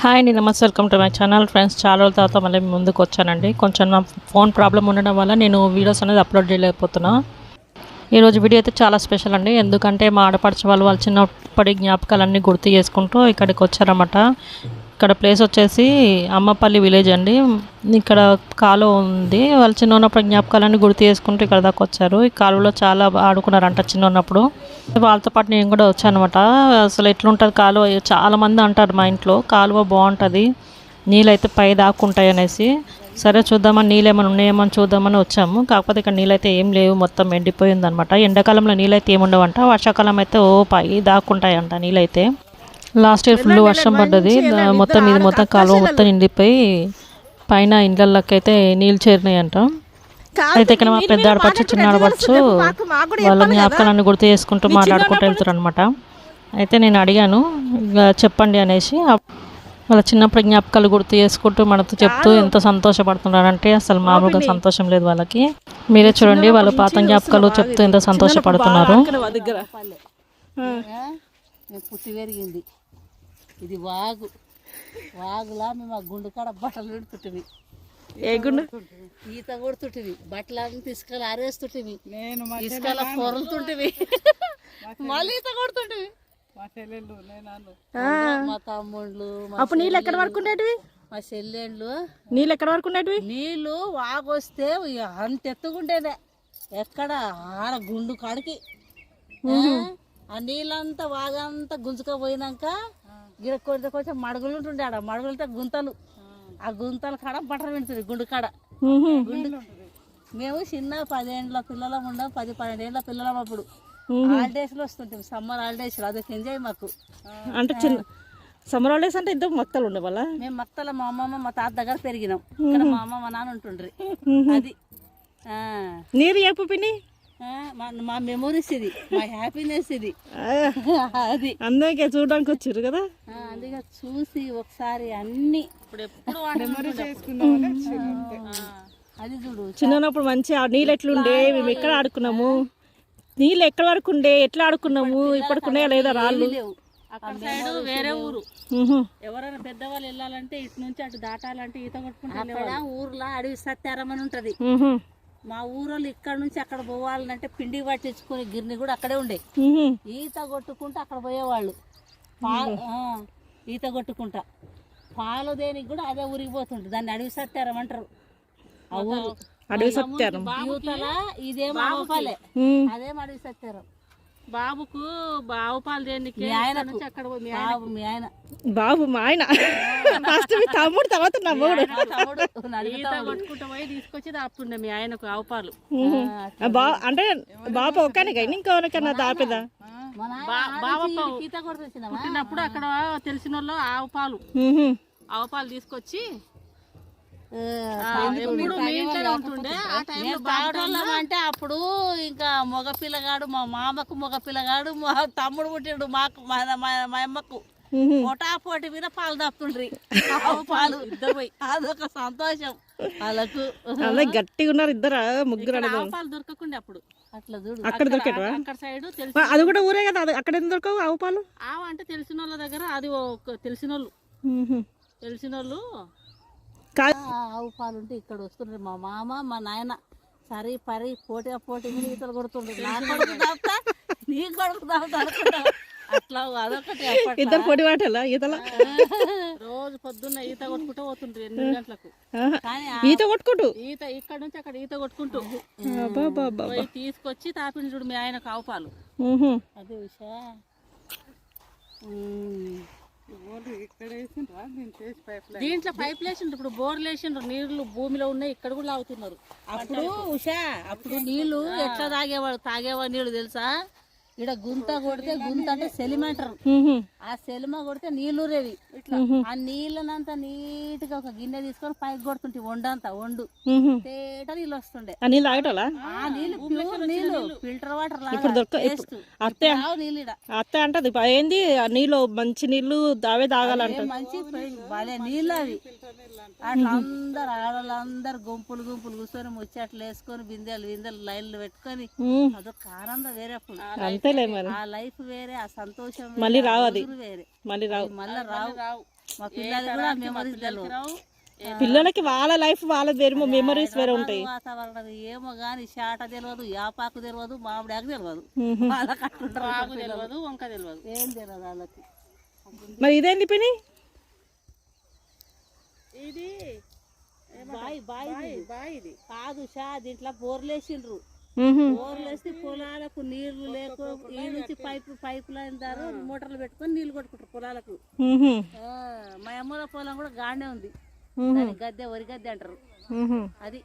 Hi అండి నమస్తే welcome to my channel friends చాలా రోజుల తర్వాత మళ్ళీ ముందుకు వచ్చానండి. కొంచెం నా ఫోన్ ప్రాబ్లం ఉండడం వల్ల నేను వీడియోస్ అనేది అప్లోడ్ చేయలేకపోతున్నా. ఈరోజు వీడియో అయితే చాలా స్పెషల్ అండి. ఎందుకంటే మా ఆడపడిచే వాళ్ళు వాళ్ళ చిన్నప్పటి జ్ఞాపకాలన్నీ గుర్తు చేసుకుంటూ ఇక్కడికి వచ్చారన్నమాట. ఇక్కడ ప్లేస్ వచ్చేసి అమ్మపల్లి విలేజ్ అండి. ఇక్కడ కాలువ ఉంది. వాళ్ళు చిన్న ఉన్నప్పుడు జ్ఞాపకాలన్నీ గుర్తు చేసుకుంటూ ఇక్కడ దాకా వచ్చారు. ఈ కాలువలో చాలా ఆడుకున్నారంట చిన్న ఉన్నప్పుడు వాళ్ళతో పాటు నేను కూడా వచ్చాను అనమాట అసలు ఎట్లుంటుంది కాలువ? చాలామంది అంటారు మా ఇంట్లో కాలువ బాగుంటుంది నీళ్ళు అయితే పై దాక్కుంటాయి అనేసి. సరే చూద్దామని నీళ్ళు ఏమైనా ఉన్నాయేమని చూద్దామని వచ్చాము. కాకపోతే ఇక్కడ నీళ్ళైతే ఏం లేవు మొత్తం ఎండిపోయింది అనమాట ఎండాకాలంలో నీళ్ళైతే ఏముండవంట వర్షాకాలం అయితే ఓ పై దాక్కుంటాయంట నీళ్ళైతే. లాస్ట్ ఇయర్ ఫుల్ వర్షం పడ్డది. మొత్తం ఇది మొత్తం కాలువ మొత్తం నిండిపోయి పైన ఇండ్లకైతే నీళ్ళు చేరినాయంట. అయితే ఇక్కడ మా పెద్ద ఆడపచ్చు చిన్న ఆడపచ్చు వాళ్ళ జ్ఞాపకాలన్నీ గుర్తు చేసుకుంటూ మాట్లాడుకుంటూ వెళ్తారు అనమాట అయితే నేను అడిగాను ఇక చెప్పండి అనేసి. వాళ్ళ చిన్నప్పుడు జ్ఞాపకాలు గుర్తు చేసుకుంటూ మనతో చెప్తూ ఎంత సంతోషపడుతున్నారంటే అసలు మామూలుగా సంతోషం లేదు వాళ్ళకి. మీరే చూడండి వాళ్ళ పాత జ్ఞాపకాలు చెప్తూ ఎంత సంతోషపడుతున్నారు. పుట్టి పెరిగింది. ఇది వాగు. వాగులా మేము ఆ గుండు కాడ బట్టలు పెడుతుంటివి ఏ గుండు? ఈత కొడుతుంటివి బట్టలన్నీ తీసుకెళ్ళి ఆరేస్తుంటివి నేను ఇసుకల పొరలుతుంటివి మళ్ళీ ఈత కొడుతుంటివి మా చెల్లెళ్ళు నేను మా తమ్ముళ్ళు అప్పుడు నీళ్ళు ఎక్కడ వరకు ఉండేటివి? మా చెల్లెళ్ళు. నీళ్ళు ఎక్కడ వరకు ఉండేటివి? నీళ్ళు వాగొస్తే అంత ఎత్తుకుంటేదే ఎక్కడ? ఆడ గుండు కాడికి. ఆ? నీళ్ళంతా వాగంతా గుంజుకపోయినాక గిడ కొంచెం కొంచెం మడుగులు ఉంటుండే ఆడ. మడుగులతో గుంతలు. ఆ గుంతల కాడ బట్టలు పెడుతుంది గుండు కాడ. గుండు మేము చిన్న పదేండ్ల పిల్లలం ఉండం పది పన్నెండేండ్ల పిల్లలం అప్పుడు. హాలిడేస్లో వస్తుంటాం సమ్మర్ హాలిడేస్ అదొక ఎంజాయ్ మాకు. అంటే చిన్న సమ్మర్ హాలిడేస్ అంటే ఇద్దరు మొక్కలు ఉండే వాళ్ళ మేము మక్తల మా అమ్మమ్మ మా తాత దగ్గర పెరిగినాం. ఇక్కడ మా అమ్మ మా నాన్న ఉంటుండ్రి. అది. ఆ. నీరు చెప్పు పిన్ని? మా మా మెమోరీస్ ఇది. మా హ్యాపీనెస్ ఇది. అది. అందరికీ చూడడానికి వచ్చారు కదా? ఆ, అందుకే చూసి ఒకసారి అన్ని ఇప్పుడు ఎప్పుడు అది చూడు. చిన్నప్పుడు మంచి ఆ నీళ్ళు ఎట్లుండే మేము ఎక్కడ ఆడుకున్నాము? నీళ్ళు ఎక్కడ వరకు ఉండే ఎట్లా ఆడుకున్నాము? ఇప్పటికున్నాయా లేదా రాళ్ళు? లేవు. అక్కడ సైడ్ వేరే ఊరు. ఎవరైనా పెద్దవాళ్ళు వెళ్ళాలంటే ఇటు నుంచి అటు దాటాలంటే ఈత కొట్టుకుంటే ఊర్లో అడవి సత్యారం అని ఉంటది. మా ఊరోళ్ళు ఇక్కడ నుంచి అక్కడ పోవాలంటే పిండి పట్టించుకుని గిర్ని కూడా అక్కడే ఉండే. ఈత కొట్టుకుంటూ అక్కడ పోయేవాళ్ళు. ఈత కొట్టుకుంటా. పాలు దేనికి కూడా అదే ఊరికి పోతుంటుంది దాన్ని అడవి సత్యారం అంటారు. అడవి సత్యారం. ఇదేమో ఉమ్. అదేం అడవి సత్యారం. బాబుకు బావు పాలు దేనికి? బాబు మీ ఆయన. బాబు మా ఆయన. ఫస్ట్ మీ తమ్ముడు తర్వాత నా మూడు. కొట్టుకుంటూ పోయి తీసుకొచ్చి దాపుతుండే మీ ఆయనకు ఆవు పాలు. అంటే బాబు ఒక్కనే కానీ ఇంకెవరికన్నా దాపేదా పుట్టినప్పుడు అక్కడ తెలిసిన వాళ్ళు ఆవు పాలు. ఆవు పాలు తీసుకొచ్చి అంటే అప్పుడు ఇంకా మగ పిల్లగాడు మా మామకు మగ పిల్లగాడు మా తమ్ముడు పుట్టిండు మాకు మా అమ్మకు. పోటీ మీద పాలు తప్పుతుండ్రి ఆవు పాలు. ఇద్దరు అదొక సంతోషం వాళ్ళకు. అందరు గట్టిగా ఉన్నారు ఇద్దరు ముగ్గురు పాలు దొరకకుండే అప్పుడు. అట్లా చూడు. అక్కడ దొరికేటవా? అక్కడ సైడ్ తెలిసి అది కూడా ఊరే కదా అక్కడ ఎందుకు దొరకవు ఆవు పాలు? ఆవు అంటే తెలిసిన వాళ్ళ దగ్గర అది తెలిసిన వాళ్ళు. తెలిసిన వాళ్ళు ఆవు పాలు ఉంటే ఇక్కడ వస్తుండ్రు మా మామ మా నాయన. సరి పరి పోటీ పోటీ మీద ఈతలు కొడుతుండ్రు. నా కొడుకు నీ కొడుకు అనుకుంటా. అట్లా అదొకటి. ఇద్దరు పొడి వాటలా ఈతల? రోజు పొద్దున్న ఈత కొట్టుకుంటూ పోతుండ్రు ఎనిమిది గంటలకు. ఈత కొట్టుకుంటూ? ఈత ఇక్కడ నుంచి అక్కడ ఈత కొట్టుకుంటూ. పోయి తీసుకొచ్చి తాపిండి చూడు మీ ఆయన ఆవు పాలు. ఉహు. అదే ఉషా. దీంట్లో పైప్ లేచిండ్రు ఇప్పుడు బోర్ లేచిండ్రు నీళ్ళు భూమిలో ఉన్నాయి ఇక్కడ కూడా లాగుతున్నారు. అప్పుడు ఉషా అప్పుడు నీళ్ళు ఎట్లా తాగేవాడు తాగేవాడు నీళ్ళు తెలుసా? ఇక్కడ గుంత కొడితే గుంత అంటే సెలిమ అంటారు ఉహు. ఆ సెలిమ కొడితే నీళ్ళు రేవి ఆ నీళ్ళనంతా నీట్గా ఒక గిన్నె తీసుకొని పైకి కొడుతుంటే వండంతా వండు. తేట నీళ్ళు వస్తుండే ఆ నీళ్ళు తాగటోలా ఆ నీళ్ళు ప్యూర్ నీళ్ళు. ఫిల్టర్ వాటర్ ఇప్పుడు దొరక టేస్ట్ అత్తే నీళ్ళు ఈడ. అత్త అంటది "బా, ఏంది? ఆ నీళ్ళు మంచి నీళ్ళు దావే తాగాలంట మంచి భలే నీళ్ళు అవి. అట్లా అందరు ఆడవాళ్ళందరు గుంపులు గుంపులు కూర్చొని ముచ్చట్లు వేసుకొని బిందెలు బిందెలు లైన్లు పెట్టుకొని. అదొక ఆనందం వేరే అప్పుడు అంతేలే మరి. ఆ లైఫ్ వేరే ఆ సంతోషం మళ్ళీ రావు అది. వేరే. మళ్ళీ రావు. మళ్ళీ రావు. మా పిల్లలు కూడా మెమరీస్ తెలియవు పిల్లలకి వాళ్ళ లైఫ్ వాళ్ళ వేరు మెమరీస్ వేరే ఉంటాయి. వాతావరణం ఏమో గాని శాట తెలియదు యాపాకు తెలియదు మామిడాకు తెలియదు మ్మ్. వాళ్ళకి అట్లుంటారు తెలియదు వంక తెలియదు ఏం తెలియదు వాళ్ళకి. మరి ఇదేంది పిని ఇది బాయ్ బాయ్ బాయ్ ఇది కాదు షా దీంట్లో బోర్లేసిండ్రు. పొలాలకు నీళ్ళు లేక ఈ నుంచి పైపు పైపు లైన్ ద్వారా మోటార్లు పెట్టుకొని నీళ్ళు కొట్టుకుంటారు పొలాలకు. మా అమ్మల పొలం కూడా గానే ఉంది. గద్దె వరి గద్దె అంటారు. అది.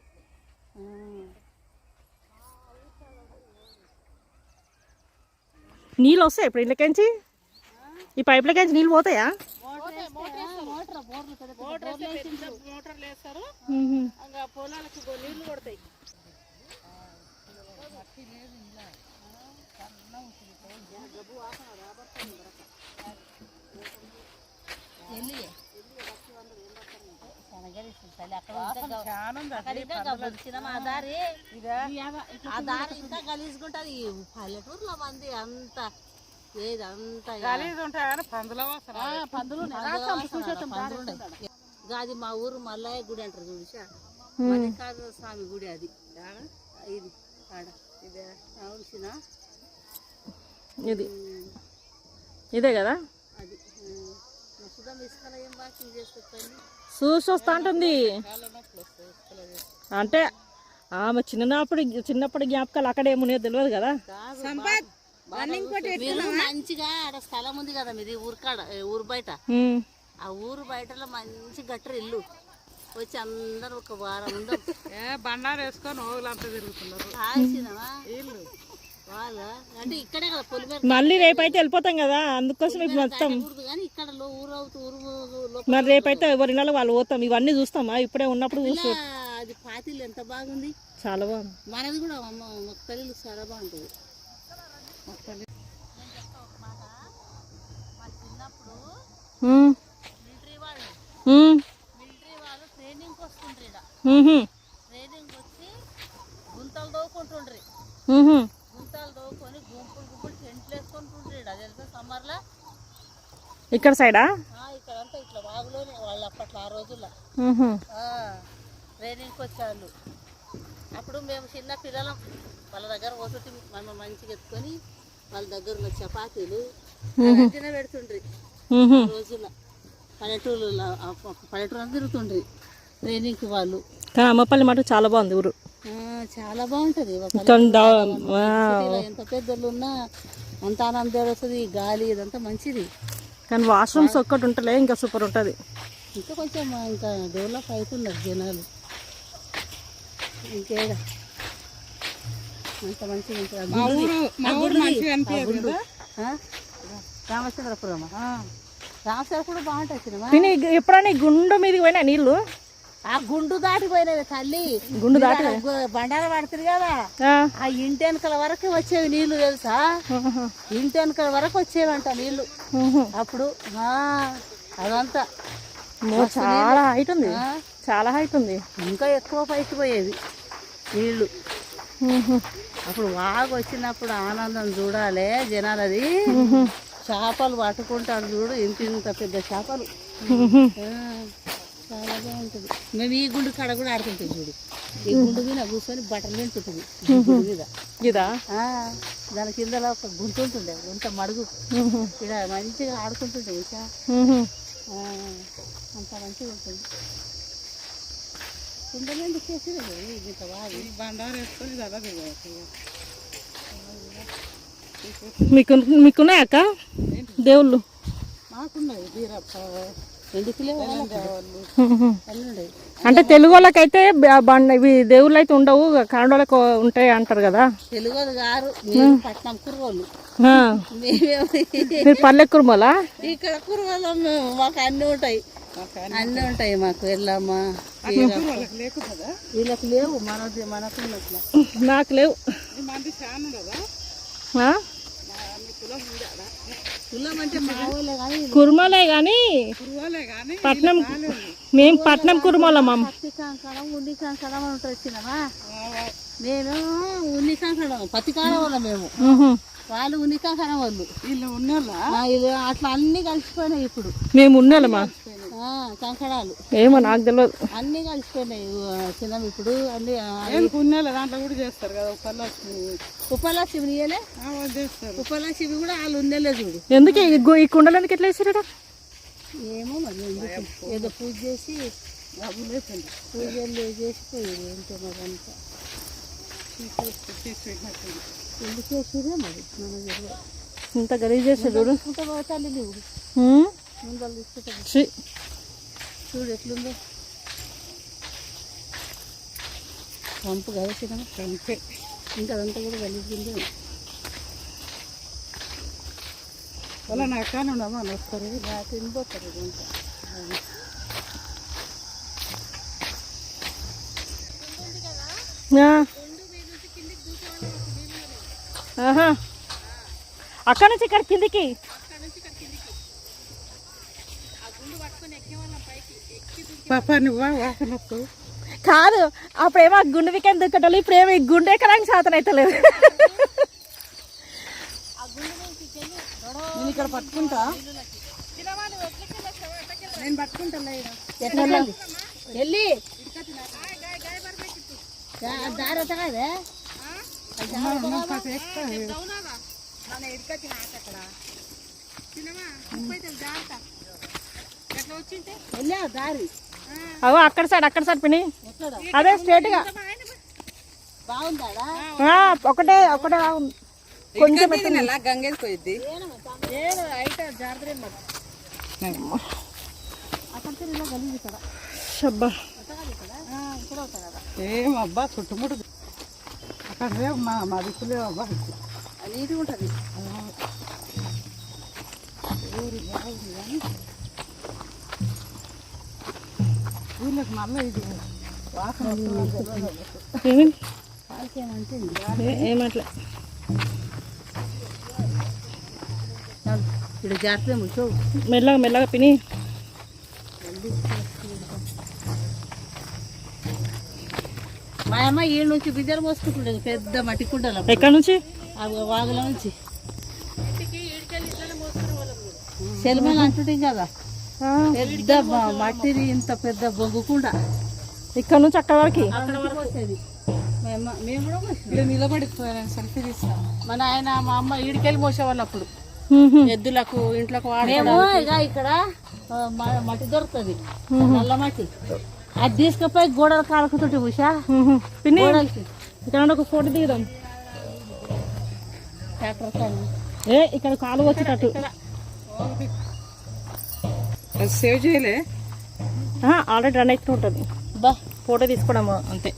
నీళ్ళు వస్తాయి ఇప్పుడు ఇళ్ళకెంచి ఈ పైపులకెంచి నీళ్ళు పోతాయా? మోటార్. పొలాలకు నీళ్ళు కొడతాయి. ఇంకా గలీజ్గుంటది పల్లెటూరులో మంది అంత ఏది అంత పందులు గాది మా ఊరు మల్లయ్య గుడి అంటారు చూసా మల్లికార్జున స్వామి గుడి అది? ఇది ఆడ ఇదే. ఇది. ఇదే కదా? చూసి వస్తా ఉంటుంది అంటే ఆమె చిన్నప్పుడు చిన్నప్పుడు జ్ఞాపకాలు అక్కడ ఏమున్నాయో తెలియదు కదా? మంచిగా ఆడ స్థలం ఉంది కదా మీది ఊరికాడ ఊరు బయట. ఆ ఊరు బయటలో మంచి గట్టరు ఇల్లు వచ్చి అందరూ ఒక వారం ఉండం. బండారు వేసుకొని ఓగులంతా తిరుగుతున్నారు. ఇల్లు వాళ్ళ. అంటే ఇక్కడే కదా పొలిమేర మళ్ళీ రేపైతే వెళ్ళిపోతాం కదా అందుకోసం ఇప్పుడు మొత్తం కానీ ఇక్కడ లో ఊరు అవుతూ ఊరు మరి రేపైతే ఎవరి నెల వాళ్ళు పోతాం. ఇవన్నీ చూస్తామా? ఇప్పుడే ఉన్నప్పుడు చూస్తూ అది పాతిల్లు ఎంత బాగుంది? చాలా బాగుంది. మనది కూడా అమ్మ మొక్కలు చాలా బాగుంటుంది మ్మ్. మిలిటరీ వాళ్ళు మ్మ్. మిలిటరీ వాళ్ళు ట్రైనింగ్కి వచ్చి గుంతలు గుంపులు గుంపులు టెంట్లు వేసుకుంటుండ్రి. తెలుసా సమ్మర్లో? ఇక్కడ సైడా? ఇక్కడంతా ఇట్లా వాగులోనే వాళ్ళు అప్పట్లో ఆ రోజుల్లో. మ్మ్. ట్రైనింగ్కి వచ్చేవాళ్ళు అప్పుడు మేము చిన్న పిల్లలం. వాళ్ళ దగ్గర పోతుంటే మనం మంచిగా ఎత్తుకొని వాళ్ళ దగ్గర ఉన్న చపాతీలు తిన పెడుతుండ్రి. పల్లెటూరులో ప- పల్లెటూరు అంతా తిరుగుతుండ్రి. ట్రైనింగ్కి వాళ్ళు. కానీ అమ్మపల్లి మాట చాలా బాగుంది ఊరు. ఆ, చాలా బాగుంటుంది. ఎంత పెద్దలు ఉన్నా అంత ఆనందం వస్తుంది గాలి ఇదంతా మంచిది. కానీ వాష్రూమ్స్ ఒక్కటి ఉంటలే ఇంకా సూపర్ ఉంటుంది. ఇంకా కొంచెం ఇంకా డెవలప్ అవుతున్నారు జనాలు. ఇంకేడా? అంత మంచిగా ఉంటుంది? రామచంద్రపురం రామచంద్రపురం బాగుంటుంది సినిమా. ఎప్పుడైనా గుండు మీదకి పోయినా నీళ్ళు? ఆ గుండు దాటిపోయినవి తల్లి. గుండు దాటి బండార పడుతుంది కదా. ఆ. ఇంటి వెనకల వరకు వచ్చేవి నీళ్ళు తెలుసా. ఇంటి వెనకల వరకు వచ్చేవంట నీళ్ళు. అప్పుడు అదంతా. చాలా హైట్ ఉంది. చాలా హైట్ ఉంది. ఇంకా ఎక్కువ పైకి పోయేది నీళ్ళు. అప్పుడు వాగు వచ్చినప్పుడు ఆనందం చూడాలి జనాలది. చేపలు పట్టుకుంటాడు చూడు ఇంత ఇంత పెద్ద చేపలు. చాలా బాగుంటుంది. మేము ఈ గుండు కాడ కూడా ఆడుకుంటాం చూడు. ఈ గుండు మీద కూర్చొని బట్టలు గుండు మీద. ఇదా? దాని కింద ఒక గుంట ఉంటుండే. గుంట మడుగు. ఇక్కడ మంచిగా ఆడుకుంటుండే ఇంకా. అంత మంచిగా ఉంటుంది. కుండలేండి చేసేది ఇంత బాగా బండారు వేసుకొని మీకు మీకున్నాయి అక్క? దేవుళ్ళు. మాకున్నది బీరప్ప అంటే తెలుగు వాళ్ళకైతే బండ ఇవి దేవుళ్ళు అయితే ఉండవు కన్నడలకు ఉంటాయి అంటారు కదా. తెలుగు గారు మీరు పట్నం కుర్రోళ్ళు. ఆ. మేమేమో మీరు పల్లె కురుమలా? ఇక్కడ కుర్రోళ్ళం మేము మాకు అన్నీ ఉంటాయి. అన్నీ ఉంటాయి. మాకు. లేకుండా వీళ్ళకి లేవు మనది మనకు నాకు లేవు. కురుమలే కానీ పట్నం మేము పట్నం కురుమలం అమ్మ కాంకణం ఉన్ని కాంకణం ఉంటుంది మేము ఉన్ని కాంకణం పత్తి కాలం వాళ్ళం మేము. వాళ్ళు ఉనికాకర వాళ్ళు. వీళ్ళు వీళ్ళు అట్లా అన్ని కలిసిపోయినాయి ఇప్పుడు. మేము ఉన్నామా ఆ, కంకడాలు. ఏమో నాకు తెలియదు అన్ని కలిసిపోయినాయి చిన్న ఇప్పుడు. అన్ని పుణ్యాలు దాంట్లో కూడా చేస్తారు కదా ఉపలక్ష్మి. వాళ్ళు చేస్తారు. ఉపలక్ష్మి కూడా వాళ్ళు ఉండలే చూడు. ఎందుకు? ఈ కుండలోనికి ఎట్లా వేసారట? ఏమో మరి ఎందుకు? ఏదో పూజ చేసి పూజలు చేసి పోయారు ఏంటో మరి అంతా. ఎందుకు చేసిరే మరి? మన ఇంత గలీజ్ చేసారు చూడు. తీసుకుంటా పోతాను నువ్వు. హ్మ్? ముందలు తీసుకుంటా. చూడు ఎట్లుందో. పంపు కదా చిన్న అంతే. ఇంకా అదంతా కూడా కలిసిందే వాళ్ళ నా కానీ ఉండమా అని వస్తారు తినిపోతారు ఇదంతా. ఆహా. అక్కడ నుంచి ఇక్కడ కిందికి. పాప నువ్వా వాసన కాదు అప్పుడేమో ఆ గుండె వికెన్ దుక్కటలు ఇప్పుడేమో ఈ గుండె ఎక్కడానికి శాతం అయితే లేదు నేను ఇక్కడ పట్టుకుంటా. నేను వెళ్ళి. దారి వెళ్ళా దారి. అగో అక్కడ సైడ్ అక్కడ సైడ్ పిని అదే స్ట్రేట్గా బాగుందాడా? ఆ, ఒకటే ఒకటే. కొంచెం ఎత్తు. గంగేది పోయిద్ది. నేను అయితే జాగ్రత్త మరి అక్కడ తిరిగి గలీజ్ ఇక్కడ. శబ్బా ఇక్కడ అవుతా కదా. ఏం అబ్బా చుట్టుముట్టు. అక్కడ మా మా దిక్కులేవు అబ్బా. ఉంటుంది. వీళ్ళకి మళ్ళీ ఇది ఏమట్లా ఇక్కడ జాగ్రత్త ముచ్చో మెల్లగా మెల్లగా పిని. మా అమ్మ ఈ నుంచి బిద్దరు మోసుకుంటుండేది పెద్ద మట్టి కుండల ఎక్కడ నుంచి? వాగుల నుంచి. సెలమేలు అంటుంటాం కదా. పెద్ద మట్టిది ఇంత పెద్ద బొగ్గు కుండ. ఇక్కడ నుంచి అక్కడ వరకు? అక్కడ వరకు. వచ్చేది మేము మేము కూడా మోసినాం. ఇక్కడ నిలబడిపోయాను సెల్ఫీ తీస్తాను మా అమ్మ ఈడికెళ్ళి మోసేవాళ్ళు అప్పుడు ఎద్దులకు ఇంట్లోకి మేము ఇక ఇక్కడ మట్టి దొరుకుతుంది. నల్ల మట్టి. అది తీసుకుపోయి గోడల కాలకుతుంటే ఉషా గోడలకి. ఇక్కడ నుండి ఒక ఫోటో దిగుదాం. ట్రాక్టర్ ఏ ఇక్కడ కాలు వచ్చేటట్టు. సేవ్ చేయలే. ఆల్రెడీ రన్ అవుతూ ఉంటుంది. బా. ఫోటో తీసుకోవడం అంతే.